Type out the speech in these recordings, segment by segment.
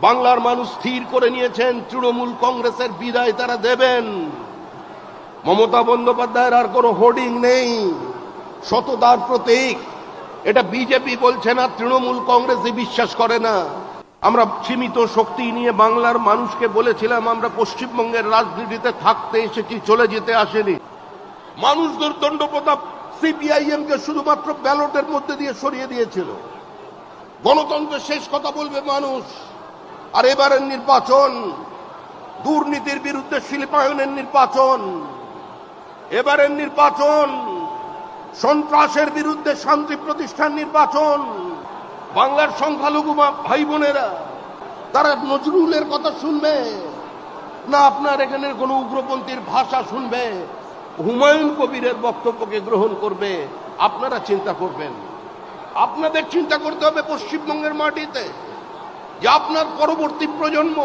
বাংলার মানুষ স্থির করে নিয়েছেন, তৃণমূল কংগ্রেসের বিদায় তারা দেবেন। মমতা বন্দ্যোপাধ্যায়ের আর কোনো হোর্ডিং নেই। শতদার প্রতীক। এটা বিজেপি বলছে না, তৃণমূল কংগ্রেসই বিশ্বাস করে না। আমরা সীমিত শক্তি নিয়ে বাংলার মানুষকে বলেছিলাম, আমরা পশ্চিমবঙ্গের রাজনীতিতে থাকতে এসেছি, চলে যেতে আসেনি। মানুষ দুর্দণ্ড প্রতাপ সিপিআইএম কে শুধুমাত্র ব্যালটের মধ্যে দিয়ে সরিয়ে দিয়েছিল। গণতন্ত্রের শেষ কথা বলবে মানুষ। আর এবারের নির্বাচন, দুর্নীতির বিরুদ্ধে শিল্পায়নের নির্বাচন। এবারের নির্বাচন, সন্ত্রাসের বিরুদ্ধে শান্তি প্রতিষ্ঠান নির্বাচন। বাংলার সংখ্যালঘু ভাই বোনেরা তারা নজরুলের কথা শুনবে। না আপনার এখানে কোনো উগ্রপন্থীর ভাষা শুনবে। হুমায়ুন কবিরের বক্তব্যকে গ্রহণ করবে। আপনারা চিন্তা করবেন। আপনাদের চিন্তা করতে হবে পশ্চিমবঙ্গের মাটিতে। যে আপনার পরবর্তী প্রজন্ম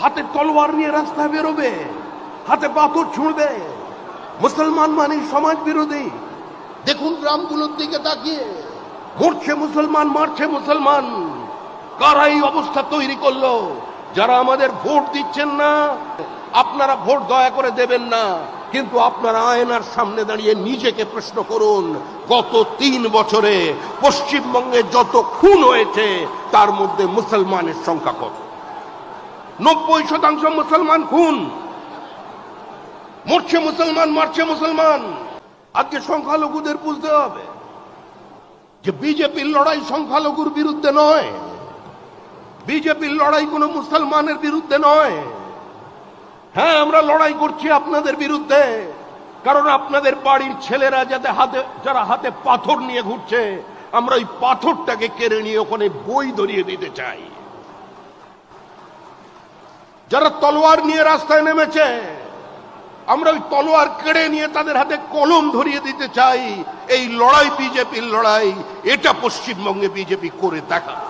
হাতে তলোয়ার নিয়ে রাস্তায় বেরোবে, হাতে পাথর ছুঁড়বে, মুসলমান মানে সমাজ বিরোধী। দেখুন গ্রামগুলোর দিকে তাকিয়ে মরছে মুসলমান, মারছে মুসলমান। কারা এই অবস্থা তৈরি করল? যারা আমাদের ভোট দিচ্ছেন না, আপনারা ভোট দয়া করে দেবেন না। কিন্তু আপনার আয়নার সামনে দাঁড়িয়ে নিজেকে প্রশ্ন করুন, গত তিন বছরে পশ্চিমবঙ্গে যত খুন হয়েছে, তার মধ্যে মুসলমানের সংখ্যা কত? নব্বই শতাংশ মুসলমান খুন। মরছে মুসলমান, মারছে মুসলমান। আজকে সংখ্যালঘুদের বুঝতে হবে যে বিজেপির লড়াই সংখ্যালঘুর বিরুদ্ধে নয়। বিজেপির লড়াই কোনো মুসলমানের বিরুদ্ধে নয়। হ্যাঁ আমরা লড়াই করছি আপনাদের বিরুদ্ধে। কারণ আপনাদের বাড়ির ছেলেরা যাতে হাতে, যারা হাতে পাথর নিয়ে ঘুরছে, আমরা ওই পাথরটাকে কেড়ে নিয়ে ওখানে বই ধরিয়ে দিতে চাই। যারা তলোয়ার নিয়ে রাস্তায় নেমেছে, আমরা ওই তলোয়ার কেড়ে নিয়ে তাদের হাতে কলম ধরিয়ে দিতে চাই। এই লড়াই বিজেপির লড়াই, এটা পশ্চিমবঙ্গে বিজেপি করে দেখা।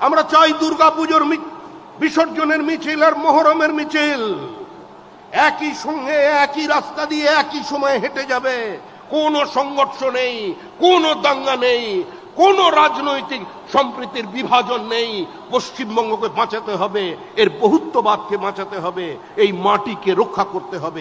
আমরা চাই দুর্গাপুজোর মি- বিসর্জনের মিছিল আর মহরমের মিছিল। একই সঙ্গে একই রাস্তা দিয়ে একই সময় হেঁটে যাবে। কোনো সংঘর্ষ নেই, কোনো দাঙ্গা নেই, কোনো রাজনৈতিক সম্প্রীতির বিভাজন নেই। পশ্চিমবঙ্গকে বাঁচাতে হবে, এর বহুত্ববাদকে বাঁচাতে হবে, এই মাটিকে রক্ষা করতে হবে।